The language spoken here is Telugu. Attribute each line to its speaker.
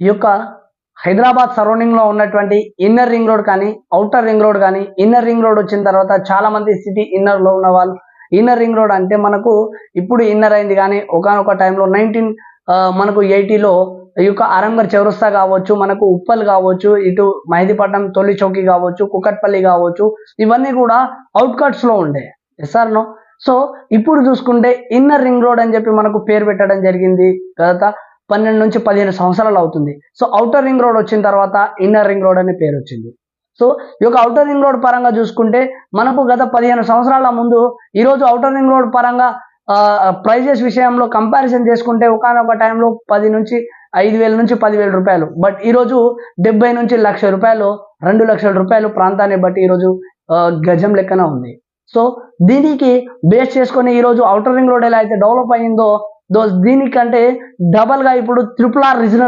Speaker 1: ఈ యొక్క హైదరాబాద్ సరౌండింగ్లో ఉన్నటువంటి ఇన్నర్ రింగ్ రోడ్ కానీ అవుటర్ రింగ్ రోడ్ కానీ ఇన్నర్ రింగ్ రోడ్ వచ్చిన తర్వాత చాలా మంది సిటీ ఇన్నర్లో ఉన్న వాళ్ళు ఇన్నర్ రింగ్ రోడ్ అంటే మనకు ఇప్పుడు ఇన్నర్ అయింది కానీ ఒకనొక టైంలో నైన్టీన్ మనకు ఎయిటీలో ఈ యొక్క ఆరంగర్ చౌరస్తా కావచ్చు మనకు ఉప్పల్ కావచ్చు ఇటు మహిదీపట్నం తొలి చౌకి కావచ్చు కుకట్పల్లి కావచ్చు ఇవన్నీ కూడా అవుట్కట్స్లో ఉండే. ఎస్ఆర్ నో సో ఇప్పుడు చూసుకుంటే ఇన్నర్ రింగ్ రోడ్ అని చెప్పి మనకు పేరు పెట్టడం జరిగింది గత పన్నెండు నుంచి పదిహేను సంవత్సరాలు అవుతుంది. సో అవుటర్ రింగ్ రోడ్ వచ్చిన తర్వాత ఇన్నర్ రింగ్ రోడ్ అనే పేరు వచ్చింది. సో ఈ యొక్క అవుటర్ రింగ్ రోడ్ పరంగా చూసుకుంటే మనకు గత పదిహేను సంవత్సరాల ముందు ఈరోజు అవుటర్ రింగ్ రోడ్ పరంగా ప్రైజెస్ విషయంలో కంపారిజన్ చేసుకుంటే ఒకనొక టైంలో పది నుంచి ఐదు వేల నుంచి పదివేల రూపాయలు. బట్ ఈరోజు డెబ్బై నుంచి లక్ష రూపాయలు రెండు లక్షల రూపాయలు ప్రాంతాన్ని బట్టి ఈరోజు గజం లెక్కన ఉంది. సో దీనికి బేస్ చేసుకొని ఈరోజు అవుటర్ రింగ్ రోడ్ ఎలా అయితే డెవలప్ అయ్యిందో దో దీనికంటే డబల్గా ఇప్పుడు త్రిపుల్ ఆర్ రీజనల్